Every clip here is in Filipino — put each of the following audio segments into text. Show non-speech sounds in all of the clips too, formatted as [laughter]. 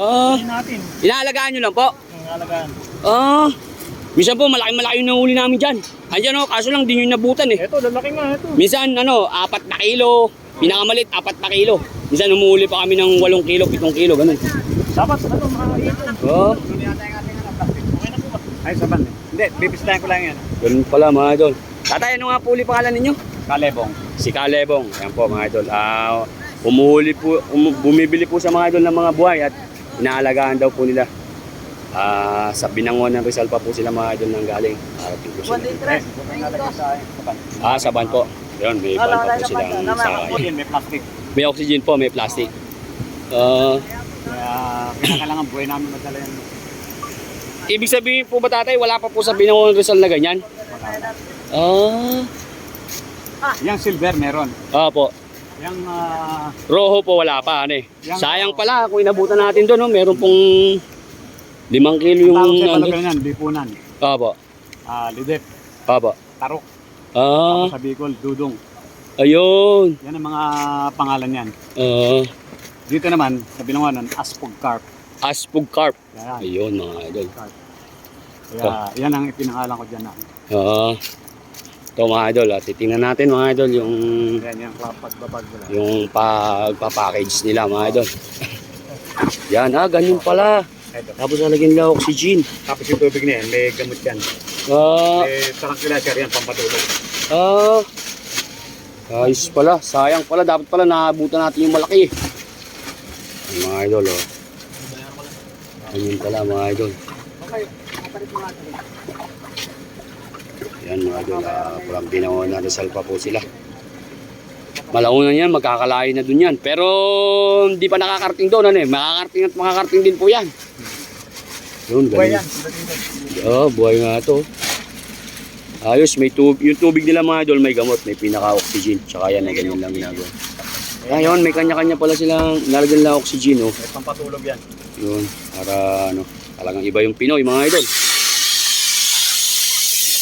Ah, natin. inaalagaan nyo lang po. Ang halagaan. Ah, minsan po malaki-malaki yung nahuli namin dyan. Andyan o, kaso lang di nyo nabutan eh. Ito, lalaki nga ito. Minsan ano, apat na kilo. Pinakamalit, apat na kilo. Minsan umuuli pa kami ng 8 kilo, 7 kilo, ganun. Dapat, ano, mga ito. Oh, po ba? Ay, saban eh. Hindi, bibistahin ko lang yan. ganun pala mga idol. Tatay, ano nga po uli pangalan ninyo? Kalebong. Si Kalebong. Ayan po mga idol. Ah, umuhuli po, um, bumibili po sa mga idol ng mga buhay at inaalagaan daw po nila. Ah, sa binangon ng Rizal pa po sila mga idol nang galing. Parating po sila. Sa. Ah, sa van po. Yun, may van pa po silang sakay. Yan, may plastic. May oxygen po, may plastic. Ah, Kaya, kinakailangan buhay namin madala yan. ibig sabihin po ba tatay, wala pa po sa binangon ng Rizal na ganyan? Ah, Yang silver meron. ah po. Yang ah, Rojo po wala pa, ano eh. Yang- Sayang pala kung inabutan natin doon, no? meron pong limang kilo yung... ano, yan, bipunan. Ah po. Ah, lidep, Ah po. tarok, Ah, sa Bicol, dudong. ayun. Yan ang mga pangalan yan. Ah, Dito naman, sa Bilanganan, Aspog Carp. Aspug Carp. Yan. Ayun mga idol. Kaya, yan ang ipinangalan ko dyan na. Ah, ito mga idol, ah, titingnan natin mga idol yung Yan, yung babag nila. yung pagpa-package nila mga idol. [laughs] Yan, ah, ganyan pala. Ito. Tapos nalagyan nila oxygen. Tapos yung tubig na yan, may gamot yan. Ah, May tranquilizer yan, pampatulog. ah. Ayos pala, sayang pala. Dapat pala naabutan natin yung malaki. Mga idol, oh. Ganyan pala mga idol. Yan mga idol, ah, parang binawa na Rizal pa po sila. Malaunan yan, magkakalayo na dun yan. Pero hindi pa nakakarating doon, ano eh. Makakarating at makakarating din po yan. Yun, Buhay yan. Oo, buhay nga to. Ayos, may tubig. Yung tubig nila mga idol, may gamot, may pinaka-oxygen. Tsaka yan, na ganyan lang ginagawa. Ayun, may kanya-kanya pala silang nalagyan lang oxygen, oh. May pampatulog yan. Yun, para ano, talagang iba yung Pinoy, mga idol.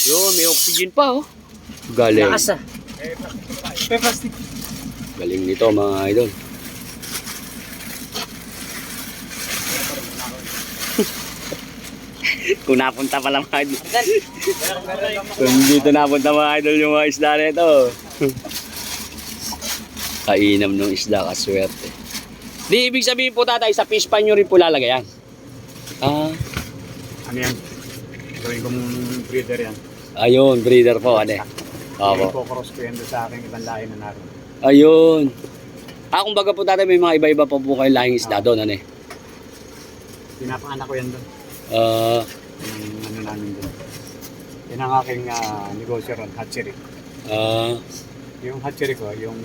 Yun, may oxygen pa, oh. Galing. ah. May plastic. Galing nito, mga idol. [laughs] Kung napunta pala mga idol. Kung dito napunta mga idol yung mga isda na ito. [laughs] Kainam ng isda, kaswerte. Di ibig sabihin po tatay, sa fish pan nyo rin po lalagay yan. Ah, Ano yan? Gawin kong breeder yan. Ayun, breeder po, ano eh. Kaya Opo. cross ko yan doon sa aking ibang lahi na naroon. Ayun. Ah, kumbaga po tatay, may mga iba-iba pa po kayo lahing isda doon, ano eh. Pinapanganak ko yan doon. Ah, Yung ano namin doon. Yan ang aking ah, negosyo ron, hatchery. ah, Yung hatchery ko, yung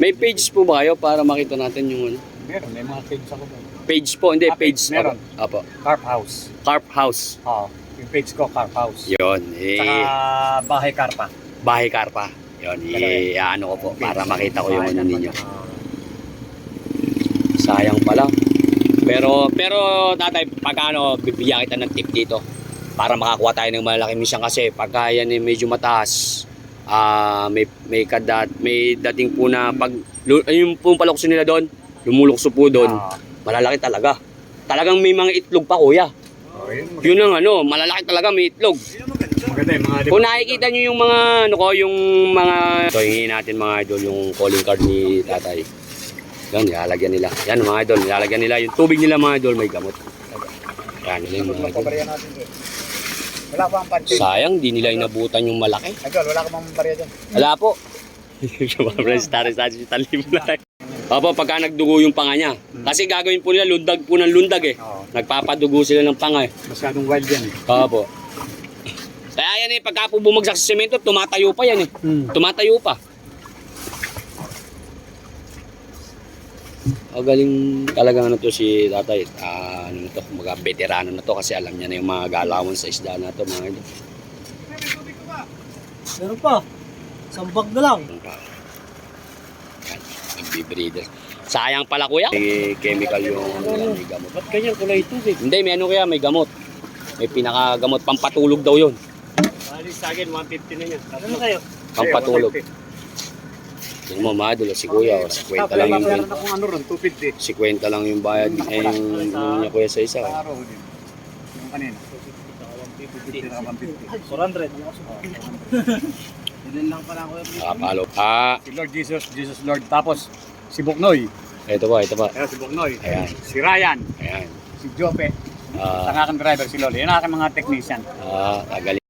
may page po ba kayo para makita natin yung ano? meron, may mga cages ako doon. Page po, hindi, Ah, page. meron. Apo. Carp house. Carp House. Oo. Yung page ko, carp house. Yun, eh, Saka bahay karpa. bahay karpa. Yun, eh, ano ko po, para makita ko yung ano ninyo. Ah, Sayang pala. Pero, pero tatay, pag ano, bibigyan kita ng tip dito. Para makakuha tayo ng malaki minsan kasi pagka yan eh, medyo mataas, ah may may kadat, may dating po na pag lu- ay, yung pong palukso nila doon, lumulukso po doon, ah, malalaki talaga. Talagang may mga itlog pa kuya. oh, yun, Yun ang ano, malalaki talaga may itlog. maganda yung mga Kung nakikita nyo yung mga, ano ko, yung mga, ito, hingin natin mga idol, yung calling card ni tatay. Yan, nilalagyan nila. Yan mga idol, nilalagyan nila. Yung tubig nila mga idol, may gamot. Yan, yun yung mga idol. Wala pa ang panty. Sayang, di nila inabutan yung malaki. Idol, wala ka mang barya dyan. Wala po. [laughs] Sumabra sa talim lang. Opo, pagka nagdugo yung panga niya. Kasi gagawin po nila, lundag po ng lundag eh. Oo. Nagpapadugo sila ng panga eh. Masyadong wild yan eh. Opo. Kaya yan eh, pagka po bumagsak sa semento, tumatayo pa yan eh. Hmm. Tumatayo pa. O galing talaga ano to si tatay. Ah, ano na to, mga veterano na to kasi alam niya na yung mga galawan sa isda na to mga idol. Meron pa. Sambag na lang. Pa? Yan, Nagbe-breeder. Sayang pala kuya. May chemical yung ano, may gamot. Ba't ganyan kulay tubig? Hindi, may ano kaya, may gamot. May pinakagamot, pampatulog daw yun. Bali sa akin, 150 na yan. Ano kayo? Pampatulog. Ito mo, madulo si kuya. Oh. 50 lang yung, Meron akong ano ron, 250. 50 lang yung bayad. Eh, yung ano niya kuya sa isa. Araw din. Yung kanina. 50 na 150. 400. Ilan lang pala ako. Nakapalo. Ah, Si Lord Jesus, Jesus Lord. Tapos, si Buknoy. ito pa, ito pa. Ayan, si Buknoy. Ayan. Si Ryan. Ayan. Si Jope. Ah, Ang aking driver, si Lolo. Yan ang aking mga technician. ah, tagaling.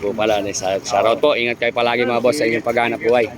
po pala. Shoutout po. Ingat kayo palagi mga boss sa inyong paghanap buhay.